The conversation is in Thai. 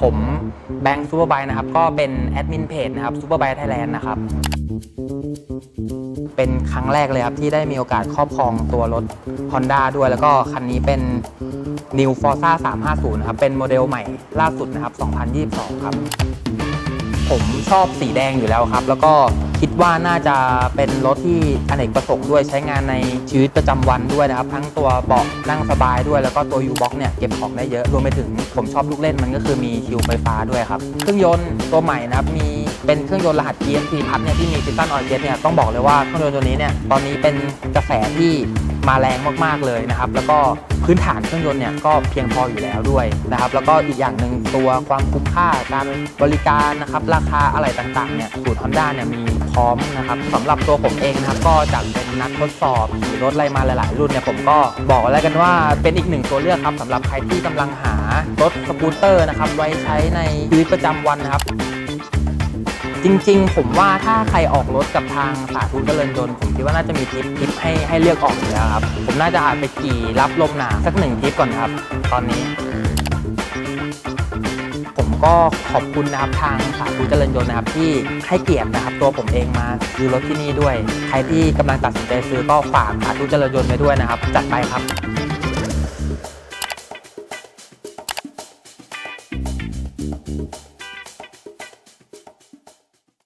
ผมแบงค์ซูเปอร์ไบายนะครับ ก็เป็นแอดมินเพจนะครับซูเปอร์ไบายไทยแลนด์นะครับ เป็นครั้งแรกเลยครับ ที่ได้มีโอกาสครอบครองตัวรถ Honda ด้วย แล้วก็คันนี้เป็น New Forza 350นะครับ เป็นโมเดลใหม่ล่าสุดนะครับ 2022 ครับ ผมชอบสีแดงอยู่แล้วครับ แล้วก็ คิดว่าน่าจะเป็นรถที่อเนกประสงค์ด้วยใช้งานในชีวิตประจำวันด้วยนะครับ ทั้งตัวเบาะนั่งสบายด้วย แล้วก็ตัว U-Box เนี่ยเก็บของได้เยอะรวมไปถึงผมชอบลูกเล่นมันก็คือมีคิวไฟฟ้าด้วยครับ เครื่องยนต์ตัวใหม่นะครับมีเป็นเครื่องยนต์รหัส GSP พัดเนี่ยที่มี Piston on Jet เนี่ยต้องบอกเลยว่าเครื่องยนต์ตัวนี้เนี่ยตอนนี้เป็นกระแสที่ มาแรงมากๆเลยนะครับ แล้วก็พื้นฐานเครื่องยนต์เนี่ยก็เพียงพออยู่แล้วด้วยนะครับ แล้วก็อีกอย่างหนึ่งตัวความคุ้มค่าการบริการนะครับ ราคาอะไรต่างๆเนี่ยสูตร Honda เนี่ยมีพร้อมนะครับสำหรับตัวผมเองนะครับ ก็จากเป็นนักทดสอบขี่รถอะไรมาหลาย ๆ รุ่นเนี่ยผมก็บอกแล้วกันว่าเป็นอีกหนึ่งตัวเลือกครับสำหรับใครที่กำลังหารถสกูตเตอร์นะครับไว้ใช้ในชีวิตประจำวันนะครับ จริง ๆ ผมว่าถ้าใครออกรถกับทางสาธุเจริญยนผมคิดว่าน่าจะมีทิปทิปให้ให้เลือกออกอยู่แล้วครับ ผมน่าจะอาจไปกี่รับลมหนาสักหนึ่งทิปก่อนครับ ตอนนี้ ผมก็ขอบคุณนะครับทางสาธุเจริญยนนะครับ ที่ให้เกียรตินะครับ ตัวผมเองมาซื้อรถที่นี่ด้วย ใครที่กำลังตัดสินใจซื้อก็ฝากสาธุเจริญยนไปด้วยนะครับ จัดไปครับ